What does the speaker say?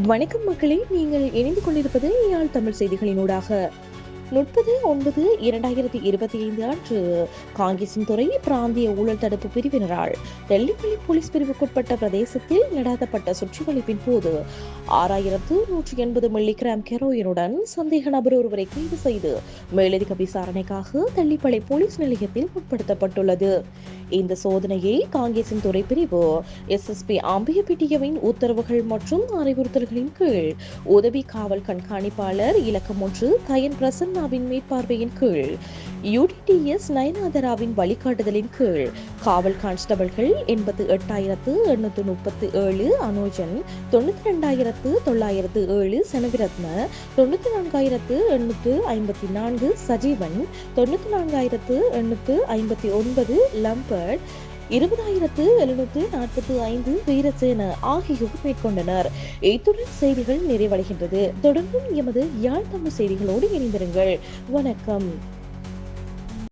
வணக்கம் மக்களே நீங்கள் இணைந்து கொண்டிருப்பது யாழ் தமிழ் செய்திகளினூடாக முப்பது ஒன்பது இரண்டாயிரத்தி இருபத்தி ஐந்து அன்று காங்கேசன் துறை பிராந்திய ஊழல் தடுப்பு பிரிவினரால் டெல்லிப்பள்ளி போலீஸ் பிரிவுக்குட்பட்ட பிரதேசத்தில் நடாத்தப்பட்ட சுற்றுவளைப்பின் போது ஆறாயிரத்து நூற்றி எண்பது மில்லிகிராம் கெரோயினுடன் சந்தேக நபர் ஒருவரை கைது செய்து மேலதிக விசாரணைக்காக தள்ளிப்பளை போலீஸ் நிலையத்தில் உட்படுத்தப்பட்டுள்ளது. இந்த சோதனையை காங்கிரசின் துறை பிரிவு எஸ்எஸ்பி அம்பியபிட்டியவின் உத்தரவுகள் மற்றும் அறிவுறுத்தல்களின் கீழ் உதவி காவல் கண்காணிப்பாளர் இலக்கம் ஒன்று கயன் பிரசன்னாவின் மேற்பார்வையின் கீழ் யூடிடிஎஸ் நயனாதராவின் வழிகாட்டுதலின் கீழ் காவல் கான்ஸ்டபிள்கள் எண்பத்து எட்டாயிரத்து எண்ணூற்று முப்பத்து ஏழு அனோஜன் தொண்ணூற்றி ரெண்டாயிரத்து தொள்ளாயிரத்து ஏழு செனவிரத்ன தொண்ணூற்றி நான்காயிரத்து எண்ணூற்று ஐம்பத்தி நான்கு சஜீவன் தொண்ணூற்றி நான்காயிரத்து எண்ணூற்று ஐம்பத்தி ஒன்பது லம்பர்ட் இருபதாயிரத்து எழுநூற்று நாற்பத்தி ஐந்து வீரசேன ஆகியோர் மேற்கொண்டனர். இத்துடன் செய்திகள் நிறைவடைகின்றது. தொடர்ந்தும் எமது யாழ் தமிழ் செய்திகளோடு இணைந்திருங்கள். வணக்கம்.